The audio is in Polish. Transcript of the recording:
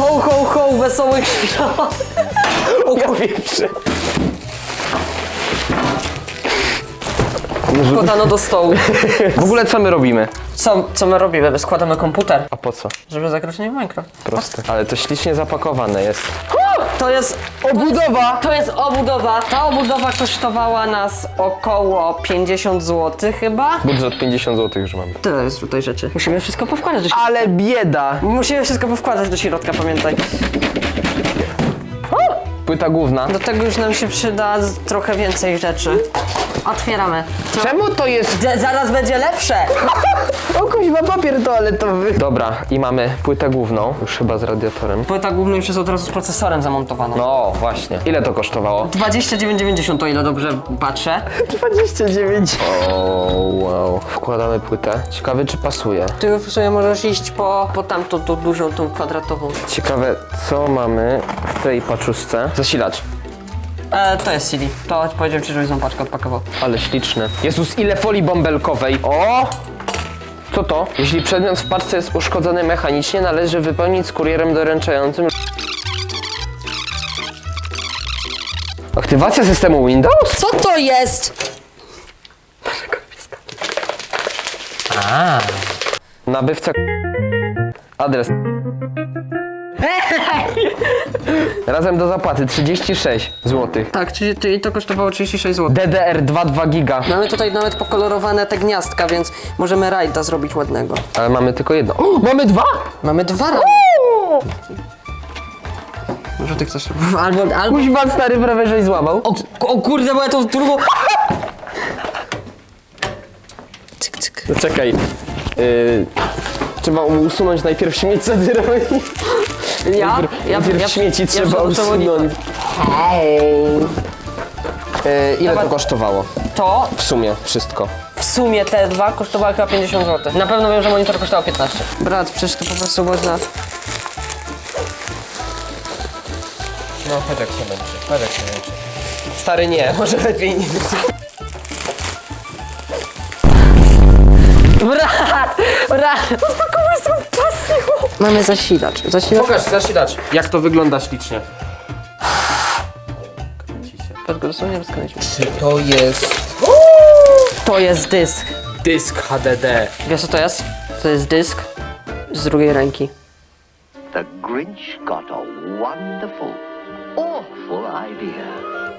Ho, ho, ho, wesołych świąt! O kurczę. Podano do stołu. W ogóle co my robimy? Co, co my robimy? Składamy komputer, A po co? żeby zagrać w Minecraft. Proste. Ale to ślicznie zapakowane jest. To jest Obudowa! To jest obudowa. Ta obudowa kosztowała nas około 50 zł chyba. Budżet 50 zł już mamy. Tyle jest tutaj rzeczy. Musimy wszystko powkładać do środka. Ale bieda! Musimy wszystko powkładać do środka, pamiętaj. Płyta główna. Do tego już nam się przyda z- trochę więcej rzeczy. Otwieramy. Co? Czemu to jest... Z- zaraz będzie lepsze. O kuźwa, papier toaletowy. Dobra, i mamy płytę główną, już chyba z radiatorem. Płyta główna już jest od razu z procesorem zamontowana. No, właśnie. Ile to kosztowało? 29,90 o ile dobrze patrzę. 29. O, wow. Wkładamy płytę. Ciekawe, czy pasuje. Ty w sumie możesz iść po, po tamtą, tą dużą, tą kwadratową. Ciekawe, co mamy w tej paczuszce. Zasilacz. E, to jest CD. To powiedziałem ci, żebyś tą paczkę odpakował. Ale śliczny. Jezus, ile folii bąbelkowej. O! Co to? Jeśli przedmiot w paczce jest uszkodzony mechanicznie, należy wypełnić z kurierem doręczającym. Aktywacja systemu Windows? Co to jest? Nabywca. Adres. Razem do zapłaty 36 zł. Tak, czyli, czyli to kosztowało 36 zł. DDR 2,2 giga. Mamy tutaj nawet pokolorowane te gniazdka, więc możemy rajda zrobić ładnego. Ale mamy tylko jedno. O, mamy dwa! Mamy dwa ramy. Może ty chcesz... Albo, albo... Kuźwa stary prawie żeś złamał. O, o kurde, bo ja tą drugą... Cyk, cyk. No czekaj. Yy, trzeba mu usunąć najpierw śmieć zadyrowy. Ja? Najpierw, Ja- najpierw ja- śmieci ja trzeba to usunąć. Yy, ile to Dobra. kosztowało? To W sumie wszystko. w sumie te dwa kosztowały chyba 50 zł. Na pewno wiem, że monitor kosztował 15. Brat, przecież to po prostu można... No, chodź jak się męczy. Chodź jak się męczy. Stary nie, może lepiej nie. Brat! Brat! Mamy zasilacz. Zasilacz... Pokaż zasilacz. Jak to wygląda ślicznie. Go dosłownie rozkręcił. Czy to jest To jest dysk. dysk HDD? Wiesz co to jest? To jest dysk z drugiej ręki. The Grinch got a wonderful, awful idea.